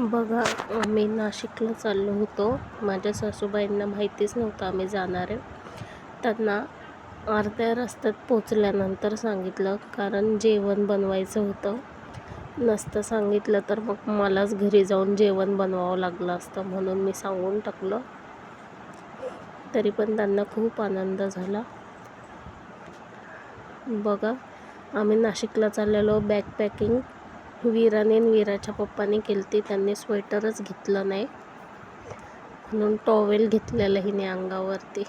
बघा आम्ही नाशिकला चाललो होतो. माझ्या सासूबाईंना माहितीच नव्हतं आम्ही जाणार आहे. त्यांना अर्ध्या रस्त्यात पोचल्यानंतर सांगितलं कारण जेवण बनवायचं होतं. नसतं सांगितलं तर मग मलाच घरी जाऊन जेवण बनवावं लागलं असतं म्हणून मी सांगून टाकलं. तरी पण त्यांना खूप आनंद झाला. बघा आम्ही नाशिकला चाललेलो बॅग पॅकिंग वीराने आणि वीराच्या पप्पाने केली ती त्यांनी स्वेटरच घेतलं नाही. म्हणून टॉवेल घेतलेलं हिने अंगावरती.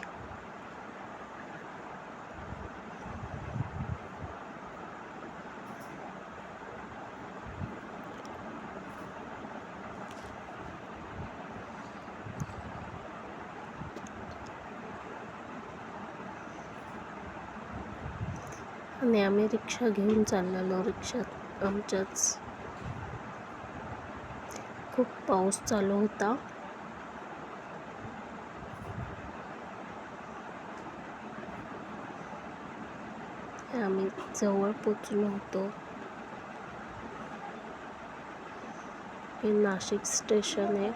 आणि आम्ही रिक्षा घेऊन चाललेलो रिक्षात. आमच्याच खूप पाऊस चालू होता. आम्ही जवळ पोचलो होतो. हे नाशिक स्टेशन आहे.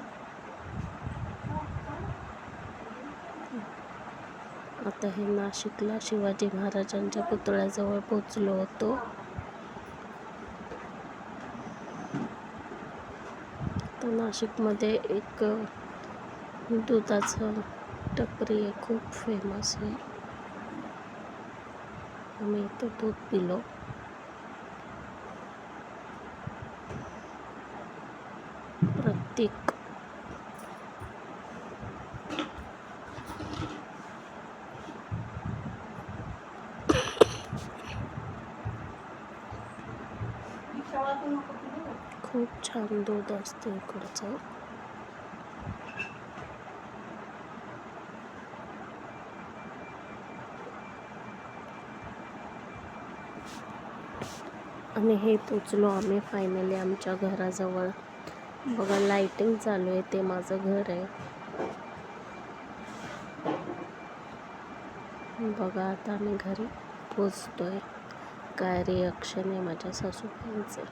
आता हे नाशिकला शिवाजी महाराजांच्या पुतळ्याजवळ पोचलो होतो. नाशिकमध्ये एक दुधाचं टपरी आहे खूप फेमस आहे. आम्ही इथं दूध पिलो. प्रत्येक खूप छान दूध असतं इकडचं. आणि हे पोचलो आम्ही फायनली आमच्या घराजवळ. बघा लाइटिंग चालू आहे ते माझं घर आहे. बघा आता आम्ही घरी पोचतोय. काय रिॲक्शन आहे माझ्या सासूबाईंचे.